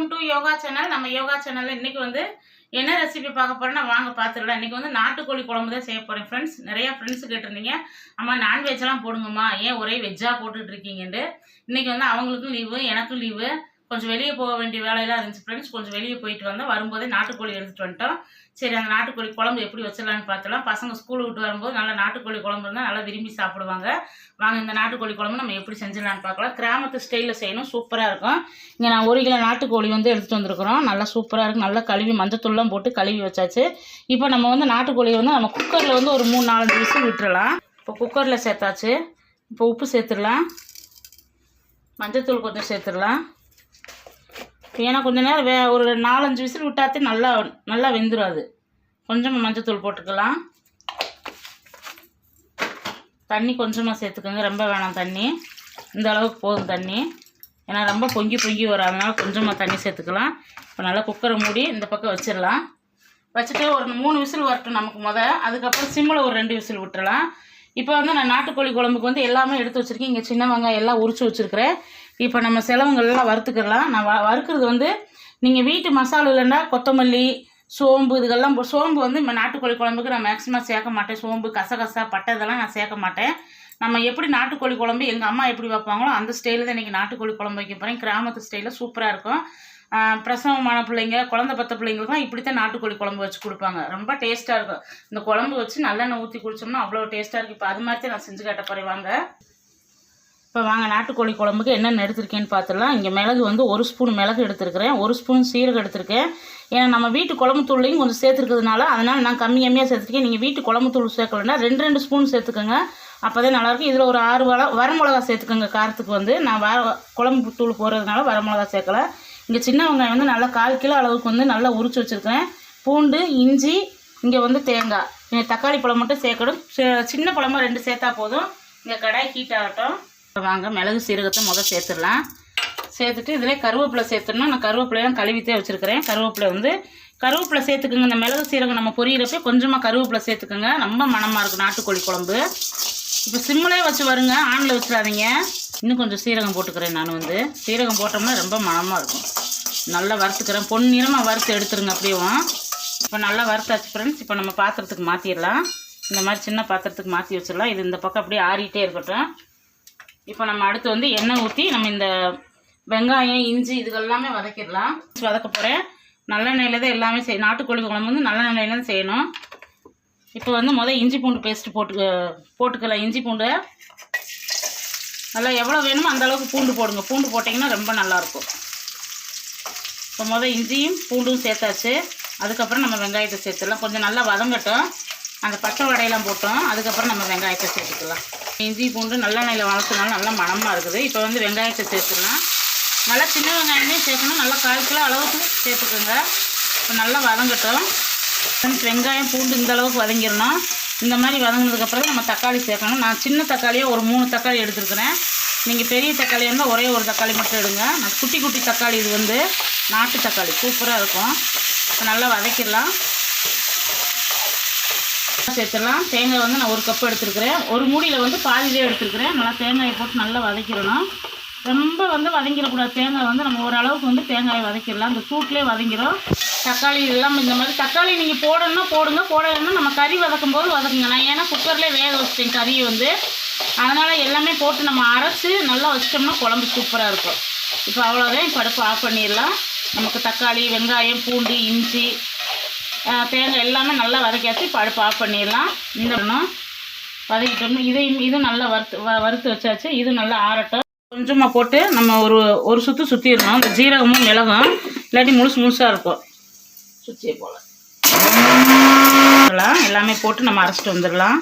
Welcome to yoga channel நம்ம யோகா சேனல்ல இன்னைக்கு வந்து என்ன ரெசிபி பார்க்க போறோம்னா வாங்க பார்த்துடலாம். இன்னைக்கு வந்து நாட்டுக்கோழி குழம்பு தான் செய்ய போறேன் ஃப்ரெண்ட்ஸ் நிறைய ஃப்ரெண்ட்ஸ் கேட்டிருந்தீங்க. அம்மா நான்வெஜ் எல்லாம் போடுங்கம்மா. ஏன் ஒரே வெஜ்ஜா போட்டுட்டு இருக்கீங்கன்ட்டு. இன்னைக்கு வந்து அவங்களுக்கும் லீவு எனக்கும் லீவு கொஞ்சம் வெளியே போக வேண்டிய வேலையெல்லாம் இருந்துச்சு ஃப்ரெண்ட்ஸ் கொஞ்சம் வெளியே போயிட்டு வந்தோம் வரும்போதே நாட்டுக்கோழி எடுத்துகிட்டு வந்துட்டோம். சரி அந்த நாட்டுக்கோழி குழம்பு எப்படி வச்சிடலான்னு பார்த்தலாம் பசங்க ஸ்கூல் விட்டு வரும்போது நல்லா நாட்டுக்கோழி குழம்பு இருந்தால் நல்லா விரும்பி சாப்பிடுவாங்க. வாங்க இந்த நாட்டுக்கோழி குழம்பு நம்ம எப்படி செஞ்சிடலான்னு பார்க்கலாம். கிராமத்து ஸ்டைலில் செய்யணும். சூப்பராக இருக்கும். இங்கே நான் ஒரு கிலோ நாட்டுக்கோழி வந்து எடுத்துகிட்டு வந்திருக்கிறோம். நல்லா சூப்பராக இருக்கும் நல்லா கழுவி மஞ்சத்தூள்லாம் போட்டு கழுவி வச்சாச்சு. இப்போ நம்ம வந்து நாட்டுக்கோழியை வந்து நம்ம குக்கரில் வந்து ஒரு மூணு நாலஞ்சு விசில் விட்டுறலாம். இப்போ குக்கரில் சேர்த்தாச்சு. இப்போ உப்பு சேர்த்துடலாம். மஞ்சத்தூள் கொஞ்சம் சேர்த்துடலாம். ஏன்னா கொஞ்ச நேரம் வே ஒரு நாலஞ்சு விசில் விட்டாத்தே நல்லா நல்லா வெந்துடும் அது. கொஞ்சமாக மஞ்சத்தூள் போட்டுக்கலாம். தண்ணி கொஞ்சமாக சேர்த்துக்கோங்க. ரொம்ப வேணாம் தண்ணி. இந்த அளவுக்கு போதும் தண்ணி. ஏன்னா ரொம்ப பொங்கி பொங்கி வரும் அதனால் கொஞ்சமாக தண்ணி சேர்த்துக்கலாம். இப்போ நல்லா குக்கரை மூடி இந்த பக்கம் வச்சிடலாம். வச்சுட்டு ஒரு மூணு விசில் வரட்டும் நமக்கு முத. அதுக்கப்புறம் சிம்மில் ஒரு ரெண்டு விசில் விட்டுறலாம். இப்போ வந்து நான் நாட்டுக்கோழி குழம்புக்கு வந்து எல்லாமே எடுத்து வச்சுருக்கேன். இங்கே சின்ன வெங்காயம் எல்லாம் உரிச்சு வச்சுருக்கிறேன். இப்போ நம்ம செலவுங்கள்லாம் வறுத்துக்கிடலாம் நான் வ வறுக்கிறது வந்து நீங்கள் வீட்டு மசாலா இல்லைன்னா கொத்தமல்லி சோம்பு இதுகள்லாம் சோம்பு வந்து நம்ம நாட்டுக்கோழி குழம்புக்கு நான் மேக்ஸிமம் சேர்க்க மாட்டேன். சோம்பு கசகசா பட்டை இதெல்லாம் நான் சேர்க்க மாட்டேன். நம்ம எப்படி நாட்டுக்கோழி குழம்பு எங்கள் அம்மா எப்படி வைப்பாங்களோ அந்த ஸ்டைலில் தான் இன்றைக்கி நாட்டுக்கோழி குழம்பு வைக்க போகிறேன் கிராமத்து ஸ்டைலில் சூப்பராக இருக்கும். பிரசவமான பிள்ளைங்க குழந்தை பத்த பிள்ளைங்களுக்குலாம் இப்படி தான் நாட்டுக்கோழி குழம்பு வச்சு கொடுப்பாங்க. ரொம்ப டேஸ்ட்டாக இருக்கும். இந்த குழம்பு வச்சு நல்லெண்ணெய் ஊற்றி குடிச்சோம்னா அவ்வளோ டேஸ்ட்டாக இருக்குது இப்போ அது மாதிரி தான் நான் செஞ்சு கேட்ட போகிறேன் வாங்க. இப்போ வாங்க நாட்டுக்கோழி குழம்புக்கு என்னென்ன எடுத்திருக்கேன்னு பார்த்துடலாம். இங்கே மிளகு வந்து ஒரு ஸ்பூன் மிளகு எடுத்திருக்கிறேன். ஒரு ஸ்பூன் சீரகம் எடுத்திருக்கேன். ஏன்னா நம்ம வீட்டு குழம்பு தூளையும் கொஞ்சம் சேர்த்துருக்கிறதுனால அதனால் நான் கம்மி கம்மியாக சேர்த்துருக்கேன். நீங்கள் வீட்டு குழம்பு தூள் சேர்க்கலன்னா ரெண்டு ரெண்டு ஸ்பூன் சேர்த்துக்கோங்க. அப்போ தான் நல்லாயிருக்கும். இதில் ஒரு ஆறு வர வரமிளகா சேர்த்துக்கோங்க. காரத்துக்கு வந்து. நான் வர குழம்பு தூள் போடுறதுனால வரமிளகா சேர்க்கல. இங்கே சின்ன வெங்காயம் வந்து நல்லா கால் கிலோ அளவுக்கு வந்து நல்லா உரிச்சு வச்சுருக்கேன் பூண்டு இஞ்சி இங்கே வந்து தேங்காய். இங்கே தக்காளி பழம் மட்டும் சேர்க்கணும். சின்ன பழமாக ரெண்டு சேர்த்தா போதும். இங்கே கடாய் ஹீட் ஆகட்டும். இப்போ வாங்க மிளகு சீரகத்தை முதல் சேர்த்துடலாம். சேர்த்துட்டு இதில் கருவேப்பிலை சேர்த்துனா நான் கருவேப்பிலையெல்லாம் கழுவித்தே வச்சுருக்கிறேன். கருவேப்பிலை வந்து கருவேப்பிலை சேர்த்துக்குங்க. இந்த மிளகு சீரகம் நம்ம பொரியிறப்ப கொஞ்சமாக கருவேப்பிலை சேர்த்துக்குங்க. ரொம்ப மனமாக இருக்கும் நாட்டுக்கோழி குழம்பு. இப்போ சிம்மிலே வச்சு வருங்க. ஆனில் வச்சிடாதீங்க இன்னும் கொஞ்சம் சீரகம் போட்டுக்கிறேன் நான் வந்து. சீரகம் போட்டோம்னா ரொம்ப மனமாக இருக்கும். நல்லா வறுத்துக்கிறேன். பொன்னிறமாக வறுத்து எடுத்துருங்க அப்படியும் இப்போ நல்லா வறுத்தாச்சு ஃப்ரெண்ட்ஸ் இப்போ நம்ம பாத்திரத்துக்கு மாற்றிடலாம் இந்த மாதிரி சின்ன பாத்திரத்துக்கு மாற்றி வச்சிடலாம். இது இந்த பக்கம் அப்படியே ஆறிட்டே இருக்கட்டும். இப்போ நம்ம அடுத்து வந்து எண்ணெய் ஊற்றி நம்ம இந்த வெங்காயம் இஞ்சி இதுகெல்லாமே வதக்கிடலாம். வதக்க போகிறேன் நல்லெண்ணெயில் தான் எல்லாமே செய் நாட்டுக்கோழி குழம்பு வந்து நல்லெண்ணெயில் தான் செய்யணும். இப்போ வந்து முதல் இஞ்சி பூண்டு பேஸ்ட்டு போட்டு போட்டுக்கலாம். இஞ்சி பூண்டு நல்லா எவ்வளோ வேணுமோ அந்த அளவுக்கு பூண்டு போடுங்க. பூண்டு போட்டிங்கன்னா ரொம்ப நல்லாயிருக்கும். இப்போ முதல் இஞ்சியும் பூண்டும் சேர்த்தாச்சு. அதுக்கப்புறம் நம்ம வெங்காயத்தை சேர்த்துடலாம். கொஞ்சம் நல்லா வதங்கட்டும். அந்த பச்சை வடையெல்லாம் போட்டோம். அதுக்கப்புறம் நம்ம வெங்காயத்தை சேர்த்துக்கலாம். இஞ்சி பூண்டு நல்லெண்ணெயில் வளர்த்துனாலும் நல்லா மணமாக இருக்குது. இப்போ வந்து வெங்காயத்தை சேர்த்துடலாம். நல்லா சின்ன வெங்காயமே சேர்க்கணும். நல்லா கால் கிலோ அளவுக்கு சேர்த்துக்கோங்க. இப்போ நல்லா வதங்கட்டும். வெங்காயம் பூண்டு இந்த அளவுக்கு வதங்கிடணும். இந்த மாதிரி வதங்கினதுக்கப்புறம் நம்ம தக்காளி சேர்க்கணும். நான் சின்ன தக்காளியை ஒரு மூணு தக்காளி எடுத்துருக்குறேன். நீங்கள் பெரிய தக்காளி இருந்தால் ஒரே ஒரு தக்காளி மட்டும் எடுங்க. நான் குட்டி குட்டி தக்காளி இது வந்து நாட்டு தக்காளி. சூப்பராக இருக்கும். இப்போ நல்லா வதக்கிடலாம். சேர்த்துடலாம். தேங்காய் வந்து நான் ஒரு கப் எடுத்துருக்குறேன். ஒரு மூடியில் வந்து பாதிலே எடுத்துருக்குறேன். நல்லா தேங்காயை போட்டு நல்லா வதக்கிடணும். ரொம்ப வந்து வதங்கிடக்கூடாது. தேங்காய் வந்து நம்ம ஓரளவுக்கு வந்து தேங்காயை வதக்கிடலாம். அந்த சூட்லேயே வதங்கிடும் தக்காளி எல்லாம் இந்த மாதிரி தக்காளி நீங்கள் போடணும்னா போடுங்க. போடலைன்னா நம்ம கறி வதக்கும் போது வதக்குங்க. நான் ஏன்னா குக்கர்லேயே வேக வச்சிட்டேன் கறியை வந்து. அதனால் எல்லாமே போட்டு நம்ம அரைச்சி நல்லா வச்சிட்டோம்னா குழம்பு சூப்பராக இருக்கும். இப்போ அவ்வளோதான் இப்போ அடுப்பு ஆஃப் பண்ணிடலாம். நமக்கு தக்காளி வெங்காயம் பூண்டு இஞ்சி தேங்காய் எல்லாமே நல்லா வதக்கியாச்சு. இப்போ அடுப்பு ஆஃப் பண்ணிடலாம். இந்த வதக்கிட்டோம்னா இதையும் இதுவும் நல்லா வறுத்து வ- வறுத்து வச்சாச்சு. இது நல்லா ஆறட்டும். கொஞ்சமாக போட்டு நம்ம ஒரு ஒரு சுற்று சுற்றிடணும் இந்த ஜீரகமும் மிளகும். இல்லாட்டி முழுசு முழுசாக இருக்கும். சுற்றியை போல். எல்லாமே போட்டு நம்ம அரைச்சிட்டு வந்துடலாம்.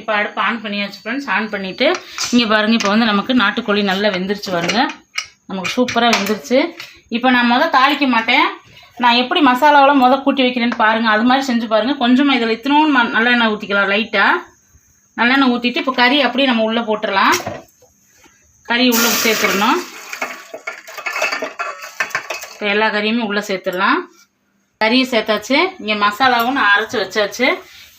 இப்போ அடுப்பு ஆன் பண்ணியாச்சு ஃப்ரெண்ட்ஸ் ஆன் பண்ணிவிட்டு இங்கே பாருங்கள் இப்போ வந்து நமக்கு நாட்டுக்கோழி நல்லா வெந்துருச்சு பாருங்க. நமக்கு சூப்பராக வெந்துருச்சு. இப்போ நான் மொதல் தாளிக்க மாட்டேன். நான் எப்படி மசாலாவெல்லாம் முதல் கூட்டி வைக்கிறேன்னு பாருங்கள் அது மாதிரி செஞ்சு பாருங்கள் கொஞ்சமாக இதில் இத்தனும் நல்லெண்ணெய் ஊற்றிக்கலாம் லைட்டாக நல்லெண்ணெய் ஊற்றிட்டு இப்போ கறி அப்படியே நம்ம உள்ளே போட்டுடலாம். கறி உள்ளே சேர்த்துடணும். இப்போ எல்லா கறியுமே உள்ளே சேர்த்துடலாம். கறியை சேர்த்தாச்சு. இங்கே மசாலாவும் நான் அரைச்சி வச்சாச்சு.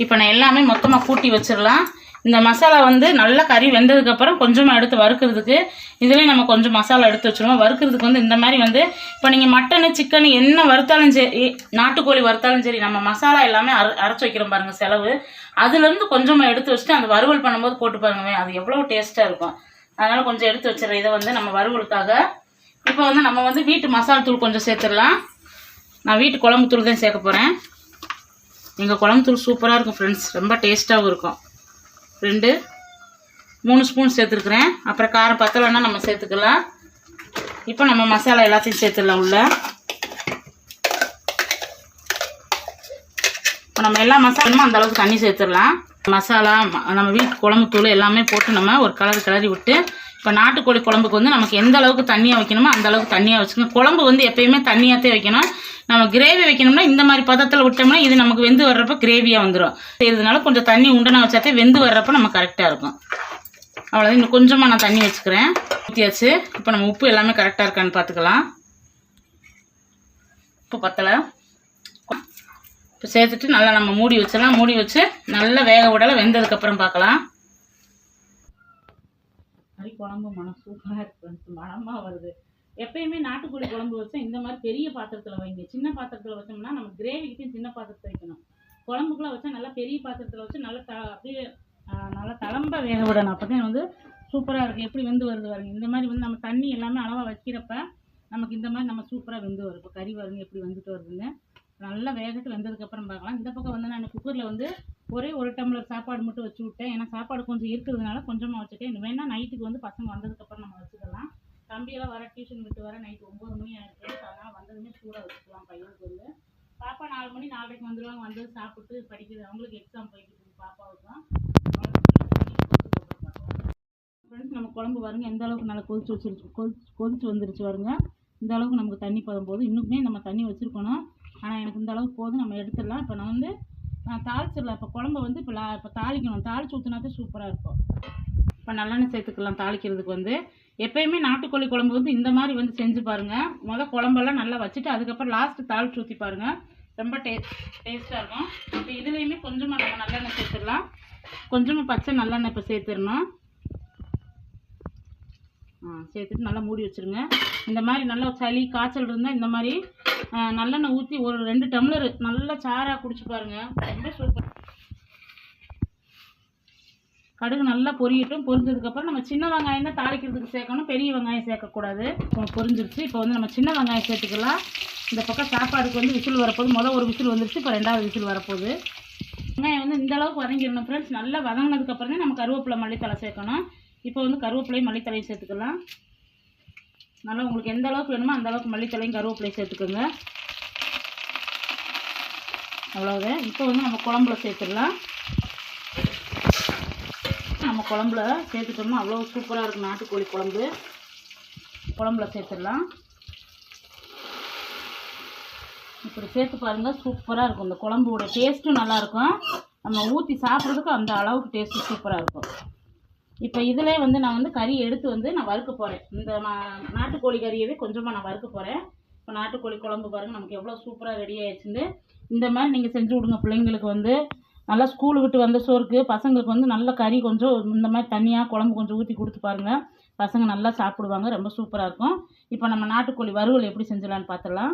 இப்போ நான் எல்லாமே மொத்தமாக கூட்டி வச்சிடலாம். இந்த மசாலா வந்து நல்லா கறி வெந்ததுக்கப்புறம் கொஞ்சமாக எடுத்து வறுக்கிறதுக்கு. இதுலேயும் நம்ம கொஞ்சம் மசாலா எடுத்து வச்சுருவோம். வறுக்கிறதுக்கு வந்து இந்த மாதிரி வந்து இப்போ நீங்கள் மட்டனு சிக்கனு என்ன வறுத்தாலும் சரி நாட்டுக்கோழி வறுத்தாலும் சரி நம்ம மசாலா எல்லாமே அரை அரைச்சி வைக்கிறோம் பாருங்கள் செலவு. அதுலேருந்து கொஞ்சமாக எடுத்து வச்சுட்டு அந்த வறுவல் பண்ணும்போது போட்டு பாருங்க அது எவ்வளோ டேஸ்ட்டாக இருக்கும். அதனால் கொஞ்சம் எடுத்து வச்சிடறேன். இதை வந்து நம்ம வறுவலுக்காக. இப்போ வந்து நம்ம வந்து வீட்டு மசாலா தூள் கொஞ்சம் சேர்த்துடலாம். நான் வீட்டு குழம்பு தூள் தான் சேர்க்க போகிறேன் எங்கள் குழம்பு தூள் சூப்பராக இருக்கும் ஃப்ரெண்ட்ஸ் ரொம்ப டேஸ்ட்டாகவும் இருக்கும். ரெண்டு மூணு ஸ்பூன் சேர்த்துருக்குறேன். அப்புறம் காரம் பத்தலைன்னா நம்ம சேர்த்துக்கலாம். இப்போ நம்ம மசாலா எல்லாத்தையும் சேர்த்துடலாம் உள்ள. இப்போ நம்ம எல்லா மசாலாவும் அந்தளவுக்கு தண்ணி சேர்த்துடலாம். மசாலா நம்ம வீட்டு குழம்பு தூள் எல்லாமே போட்டு நம்ம ஒரு கலர் கிளறி விட்டு இப்போ நாட்டுக்கோழி குழம்புக்கு வந்து நமக்கு எந்த அளவுக்கு தண்ணியாக வைக்கணுமோ அந்த அளவுக்கு தண்ணியாக வச்சுக்கணும். குழம்பு வந்து எப்பயுமே தண்ணியாகத்தே வைக்கணும். நம்ம கிரேவி வைக்கணும்னா இந்த மாதிரி பதத்தில் விட்டோம்னா இது நமக்கு வெந்து வர்றப்ப கிரேவியாக வந்துடும் செய்யறதுனால கொஞ்சம் தண்ணி உண்டனா வச்சாத்தே வெந்து வர்றப்ப நம்ம கரெக்டாக இருக்கும். அவ்வளோதான் இன்னும் கொஞ்சமாக நான் தண்ணி வச்சுக்கிறேன். ஊற்றியாச்சு இப்போ நம்ம உப்பு எல்லாமே கரெக்டாக இருக்கான்னு பார்த்துக்கலாம் உப்பு பத்தலை? இப்போ சேர்த்துட்டு நல்லா நம்ம மூடி வச்சிடலாம். மூடி வச்சு நல்லா வேக விடலாம் வெந்ததுக்கப்புறம் பார்க்கலாம். மாதிரி குழம்பு மனம் சூப்பராக இருக்கு மனமாக வருது. எப்பயுமே நாட்டுக்கோழி குழம்பு வச்சா இந்த மாதிரி பெரிய பாத்திரத்தில் வைங்க. சின்ன பாத்திரத்தில் வச்சோம்னா நம்ம கிரேவிக்கு சின்ன பாத்திரத்தை வைக்கணும். குழம்புக்குலாம் வச்சா நல்லா பெரிய பாத்திரத்தில் வச்சு நல்லா த அப்படியே நல்லா தளம்ப வேக விடணும். அப்போ தான் வந்து சூப்பராக இருக்கும். எப்படி வெந்து வருது வருங்க இந்த மாதிரி வந்து நம்ம தண்ணி எல்லாமே அளவாக வைக்கிறப்ப நமக்கு இந்த மாதிரி நம்ம சூப்பராக வெந்து வரும். இப்போ கறி வருங்க எப்படி வந்துட்டு வருதுங்க நல்லா வேகட்டு வெந்ததுக்கப்புறம் பார்க்கலாம். இந்த பக்கம் வந்து நான் குக்கரில் வந்து ஒரே ஒரு டம்ளர் சாப்பாடு மட்டும் வச்சு விட்டேன். ஏன்னா சாப்பாடு கொஞ்சம் இருக்கிறதுனால கொஞ்சமாக வச்சுட்டேன். இன்னும் வேணால் நைட்டுக்கு வந்து பசங்க வந்ததுக்கப்புறம் நம்ம வச்சுக்கலாம். தம்பியெல்லாம் வர டியூஷன் விட்டு வர நைட் ஒம்பது மணி ஆகிடுச்சு அதனால் வந்ததுமே சூடாக வச்சுக்கலாம் பையனுக்கு வந்து. பாப்பா நாலு மணி நாலரைக்கு வந்துடுவாங்க வந்து சாப்பிட்டு படிக்கிறது அவங்களுக்கு எக்ஸாம் போயிட்டு பாப்பாவுக்கும் ஃப்ரெண்ட்ஸ் நம்ம குழம்பு பாருங்க. எந்த அளவுக்கு நல்லா கொதிச்சு வச்சிருச்சு கொதிச்சு கொதிச்சு வந்துருச்சு பாருங்க. இந்த அளவுக்கு நமக்கு தண்ணி பதம் போது இன்னுமே நம்ம தண்ணி வச்சுருக்கணும். ஆனால் எனக்கு இந்த அளவுக்கு போதும். நம்ம எடுத்துடலாம். இப்போ நான் வந்து நான் தாளிச்சிடலாம் இப்போ குழம்பு வந்து இப்போ லா இப்போ தாளிக்கணும். தாளிச்சு ஊற்றினாதே சூப்பராக இருக்கும். இப்போ நல்லெண்ணெய் சேர்த்துக்கலாம் தாளிக்கிறதுக்கு வந்து. எப்பயுமே நாட்டுக்கோழி குழம்பு வந்து இந்த மாதிரி வந்து செஞ்சு பாருங்கள் முதல் குழம்பெல்லாம் நல்லா வச்சுட்டு அதுக்கப்புறம் லாஸ்ட்டு தாளிச்சு ஊற்றி பாருங்கள் ரொம்ப டே டேஸ்ட்டாக இருக்கும். இப்போ இதுலேயுமே கொஞ்சமாக நம்ம நல்லெண்ணெய் சேர்த்துடலாம். கொஞ்சமாக பச்சை நல்லெண்ணெய் இப்போ சேர்த்துடணும். ஆ சேர்த்துட்டு நல்லா மூடி வச்சுருங்க. இந்த மாதிரி நல்லா சளி காய்ச்சல் இருந்தால் இந்த மாதிரி நல்லெண்ணெய் ஊற்றி ஒரு ரெண்டு டம்ளர் நல்லா சாராக குடிச்சு பாருங்க. ரொம்ப சூப்பர் கடுகு நல்லா பொரியட்டும். பொரிஞ்சதுக்கப்புறம் நம்ம சின்ன வெங்காயம் தான் தாளிக்கிறதுக்கு சேர்க்கணும். பெரிய வெங்காயம் சேர்க்கக்கூடாது. இப்போ பொரிஞ்சிருச்சு. இப்போ வந்து நம்ம சின்ன வெங்காயம் சேர்த்துக்கலாம். இந்த பக்கம் சாப்பாடுக்கு வந்து விசில் வரப்போகுது. முதல் ஒரு விசில் வந்துருச்சு. இப்போ ரெண்டாவது விசில் வரப்போகுது. வெங்காயம் வந்து இந்த அளவுக்கு வதங்கிடணும் ஃப்ரெண்ட்ஸ் நல்லா வதங்கினதுக்கப்புறம் தான் நம்ம கருவேப்பிலை மல்லித்தலை சேர்க்கணும். இப்போ வந்து கருவேப்பிலையும் மல்லித்தலையும் சேர்த்துக்கலாம். நல்லா உங்களுக்கு எந்த அளவுக்கு வேணுமோ அந்த அளவுக்கு மல்லித்தலையும் கருவேப்பிலையும் சேர்த்துக்கோங்க. அவ்வளோதான் இப்போ வந்து நம்ம குழம்புல சேர்த்துடலாம். நம்ம குழம்புல சேர்த்துட்டோம்னா அவ்வளோ சூப்பராக இருக்கும் நாட்டுக்கோழி குழம்பு. குழம்புல சேர்த்துடலாம். இப்படி சேர்த்து பாருங்கள் சூப்பராக இருக்கும். இந்த குழம்போட டேஸ்ட்டும் நல்லாயிருக்கும் நம்ம ஊற்றி சாப்பிட்றதுக்கு அந்த அளவுக்கு டேஸ்ட்டு சூப்பராக இருக்கும். இப்போ இதிலே வந்து நான் வந்து கறி எடுத்து வந்து நான் வறுக்க போகிறேன் இந்த மா- நாட்டுக்கோழி கறியவே கொஞ்சமாக நான் வறுக்க போகிறேன் இப்போ நாட்டுக்கோழி குழம்பு பாருங்கள் நமக்கு எவ்வளோ சூப்பராக ரெடி ஆயிடுச்சுன்னு. இந்த மாதிரி நீங்கள் செஞ்சு விடுங்க பிள்ளைங்களுக்கு வந்து. நல்லா ஸ்கூலு விட்டு வந்த சோறுக்கு பசங்களுக்கு வந்து நல்ல கறி கொஞ்சம் இந்த மாதிரி தனியாக குழம்பு கொஞ்சம் ஊற்றி கொடுத்து பாருங்கள் பசங்க நல்லா சாப்பிடுவாங்க ரொம்ப சூப்பராக இருக்கும். இப்போ நம்ம நாட்டுக்கோழி வறுவல் எப்படி செஞ்சலான்னு பார்த்துடலாம்